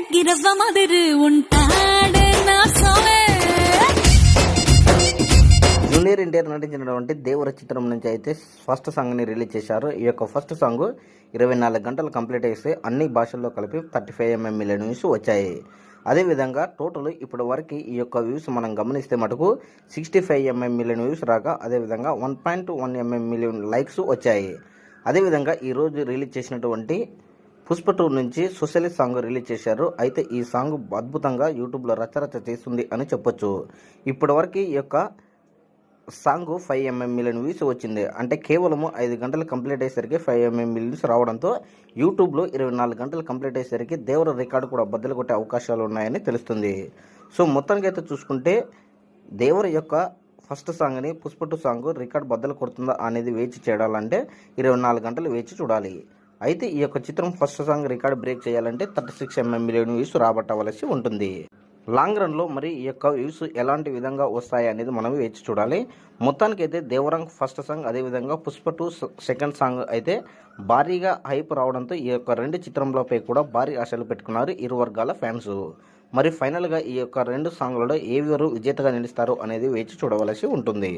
అగ్గిరవ్వ మాదిరి ఉంటాడే నా సోమే జూనియర్ ఎన్టీఆర్ నటించినటువంటి దేవర చిత్రం నుంచి అయితే ఫస్ట్ సాంగ్ని రిలీజ్ చేశారు. ఈ యొక్క ఫస్ట్ సాంగ్ ఇరవై నాలుగు గంటలు కంప్లీట్ చేస్తే అన్ని భాషల్లో కలిపి thirty five M M million views వచ్చాయి. అదేవిధంగా టోటల్ ఇప్పటి వరకు ఈ యొక్క వ్యూస్ మనం గమనిస్తే మటుకు sixty five M M million views రాగా అదేవిధంగా one point one M M million likes వచ్చాయి. అదేవిధంగా ఈరోజు రిలీజ్ చేసినటువంటి పుష్ప టూ నుంచి సోషలిస్ట్ సాంగ్ రిలీజ్ చేశారు. అయితే ఈ సాంగ్ అద్భుతంగా యూట్యూబ్లో రచరచ చేస్తుంది అని చెప్పొచ్చు. ఇప్పటివరకు ఈ యొక్క song five M M million views వచ్చింది. అంటే కేవలము ఐదు గంటలు కంప్లీట్ అయ్యేసరికి ఫైవ్ ఎంఎం మిలియన్స్ రావడంతో యూట్యూబ్లో ఇరవై నాలుగు గంటలు కంప్లీట్ అయ్యేసరికి దేవర రికార్డు కూడా బద్దలు కొట్టే అవకాశాలు ఉన్నాయని తెలుస్తుంది. సో మొత్తానికి అయితే చూసుకుంటే దేవర యొక్క ఫస్ట్ సాంగ్ని పుష్ప టూ సాంగ్ రికార్డ్ బద్దలు కొడుతుందా అనేది వేచి చేయాలంటే ఇరవై నాలుగు గంటలు వేచి చూడాలి. అయితే ఈ యొక్క చిత్రం ఫస్ట్ సాంగ్ రికార్డ్ బ్రేక్ చేయాలంటే thirty six M M million views రాబట్టవలసి ఉంటుంది. లాంగ్ రన్లో మరి ఈ యొక్క వ్యూస్ ఎలాంటి విధంగా వస్తాయి అనేది మనం వేచి చూడాలి. మొత్తానికి అయితే దేవరంగ్ ఫస్ట్ సాంగ్ అదేవిధంగా పుష్ప టూ సెకండ్ సాంగ్ అయితే భారీగా హైప్ రావడంతో ఈ యొక్క రెండు చిత్రంలపై కూడా భారీ ఆశలు పెట్టుకున్నారు ఇరు వర్గాల ఫ్యాన్స్ మరి ఫైనల్గా ఈ యొక్క రెండు సాంగ్లలో ఏ ఎవరు విజేతగా నిలుస్తారు అనేది వేచి చూడవలసి ఉంటుంది.